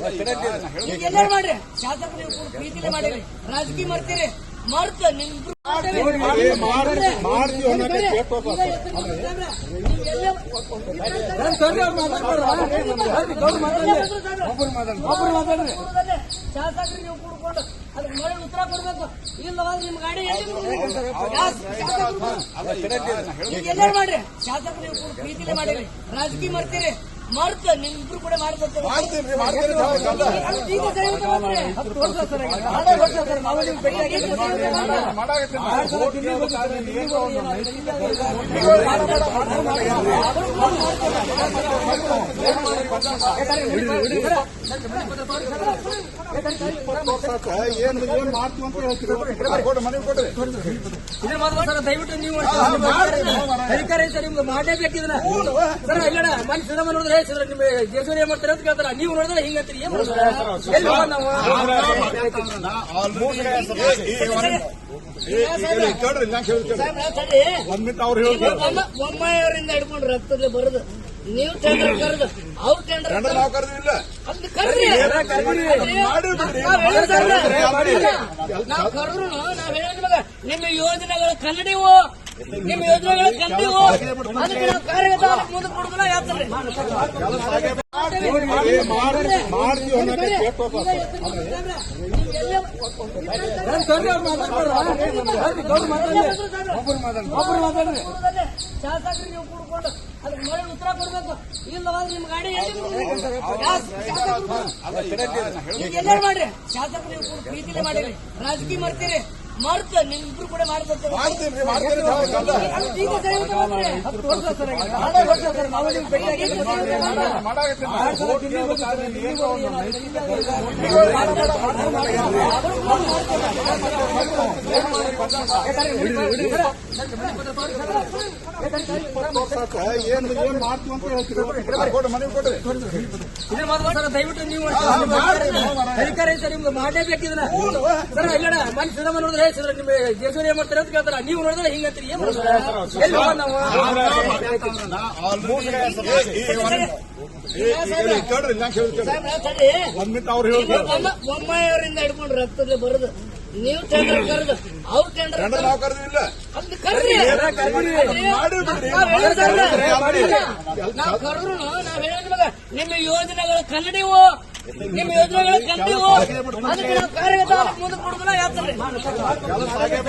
ಎಲ್ಲರೂ ಮಾಡ್ರಿ. ಶಾಸಕರು ನೀವು ಪ್ರೀತಿಲೆ ಪ್ರೀತಿಲೇ ಮಾಡಿರಿ. ರಾಜಕೀಯ ಮಾಡ್ತೀರಿ. ಮರ್ತ ನಿಮ್ಗೆ. ಶಾಸಕರು ನೀವು ಕೂಡ್ಕೊಂಡು ಅದಕ್ಕೆ ಮಳೆ ಉತ್ತರ ಕೊಡ್ಬೇಕು. ಇಲ್ಲವಾದ್ರೆ ನಿಮ್ ಗಾಡಿ ಎಲ್ಲರೂ ಮಾಡ್ರಿ. ಶಾಸಕರು ನೀವು ಪ್ರೀತಿಲೇ ಮಾಡಿರಿ. ರಾಜಕೀಯ ಮಾಡ್ತೀರಿ. ನಿಮ್ಮಿಬ್ರು ಕೂಡ ಏನು ಏನ್ ಮಾಡ್ತೀವಿ ಅಂತ ಹೇಳ್ತೀವಿ ಕೊಡ್ರಿ ದಯವಿಟ್ಟು ನೀವು ಅಧಿಕಾರ ಸರ್ ನಿಮ್ಗೆ ಮಾಡಲೇಬೇಕಿದ್ರೆ ಸರ್ ಇಲ್ಲ ಮನೆ ಸಿದ್ದಮ್ಮ ನೋಡಿದ್ರೆ ನಿಮ್ಮ ಜೇಸೂರಿ ಏನ್ ಮಾಡ್ತಾರೆ ಅಂತ ಕೇಳ್ತಾರ. ನೀವು ನೋಡಿದ್ರೆ ಏನ್ ಮಾಡ್ತಾರೆ? ಎಲ್ಲಿ ಹೋಗೋಣ ನಾವು? ಒಮ್ಮೆಯವರಿಂದ ಹಿಡ್ಕೊಂಡು ರಕ್ತದಲ್ಲಿ ಬರುದು. ನೀವು ಟೆಂಡರ್ ಕರೆದು ಅವ್ರು ಟೆಂಡರ್ ನಾವು ಕರೆದಿಲ್ಲ. ಕರ್ರಿ. ನಾವ್ ಕರ್ದ್ರು ನಾವ್ ನಿಮ್ಮ ಯೋಜನೆಗಳು ಕನ್ನಡಿವು ನಿಮ್ಮ ಯೋಜನೆಗಳು ಕನ್ನಡಿವು ಅದಕ್ಕೆ ನಾವು ಕಾರ್ಯಗತ ಮುಂದೆ ಕೊಡುದಿಲ್ಲ ಹೇಳ್ತಾರೆ ಮಾಡ್ತೀವಿ ಅನ್ನೋಕೆ ಕೇಳ್ಕೊಪ್ಪ. ಶಾಸಕರು ನೀವು ಕೂಡ್ಕೊಂಡು ಅದಕ್ಕೆ ಮಳೆ ಉತ್ತರ ಕೊಡ್ಬೇಕು ಇಲ್ಲವಾದ್ರೆ ನಿಮ್ ಗಾಡಿ ಎಲ್ಲರೂ ಮಾಡ್ರಿ ಶಾಸಕ ನೀವು ಪ್ರೀತಿಲೇ ಮಾಡಿರಿ ರಾಜಕೀಯ ಮಾಡ್ತೀರಿ ಮರ್ತ ನಿಮ್ಮಿಬ್ರು ಕೂಡ ಮಾಡ್ತಾರೆ ಏನು ಏನ್ ಮಾಡ್ತೀವಿ ಅಂತ ಹೇಳ್ತೀವಿ ಮನೆಗೆ ಕೊಡ್ರಿ ಇದೇ ಮಾತಾಡ ದಯವಿಟ್ಟು ನೀವು ಅಧಿಕಾರ ನಿಮ್ಗೆ ಮಾಡಲೇಬೇಕಿದ್ರೆ ಸರ್ ಇಲ್ಲ ಮನೆ ಸಿನಿಮಾ ನೋಡಿದ್ರೆ ಸರ್ ನಿಮ್ಮ ದೇಶವ್ರು ಏನ್ ಮಾಡ್ತಾರೆ ಅಂತ ಕೇಳ್ತಾರ. ನೀವು ನೋಡಿದ್ರೆ ಹಿಂಗಂತೀರಿ ಏನ್ ಮಾಡ್ತಾರೆ? ಎಲ್ಲಿ ಹೋಗೋಣ ನಾವು? ಕೇಳ್ರಿ ಇಲ್ಲ ಕೇಳ್ರಿ ಸಾಹೇಬ್ರ, ತಡಿ. ಒಂದ್ ಮಿನಿಟ್ ಅವ್ರು ಹೇಳ್ತಾರೆ. ಒಮ್ಮ- ಒಮ್ಮೆಯವರಿಂದ ಹಿಡ್ಕೊಂಡು ರಕ್ತದಲ್ಲಿ ಬರುದು. ನೀವು ಟೆಂಡರ್ ಕರೆದು ಅವ್ರು ಟೆಂಡರ್ ಗಂಡ ನಾವು ಕರೆದಿಲ್ಲ ಕರ್ರಿ. ನಾವ್ ಹೇಳಿದ್ರಲ್ಲ. ಮಾಡಿ. ನಾವ್ ಕರ್ದ್ರು ನಾವ್ ಹೇಳಿದ ನಿಮ್ಮ ಯೋಜನೆಗಳು ಕನ್ನಡಿವು? ನಿಮ್ಮ ಯೋಜನೆಗಳು ಮುಂದೆ ಕೊಡುದಿಲ್ಲ ಹೇಳ್ತಾರೆ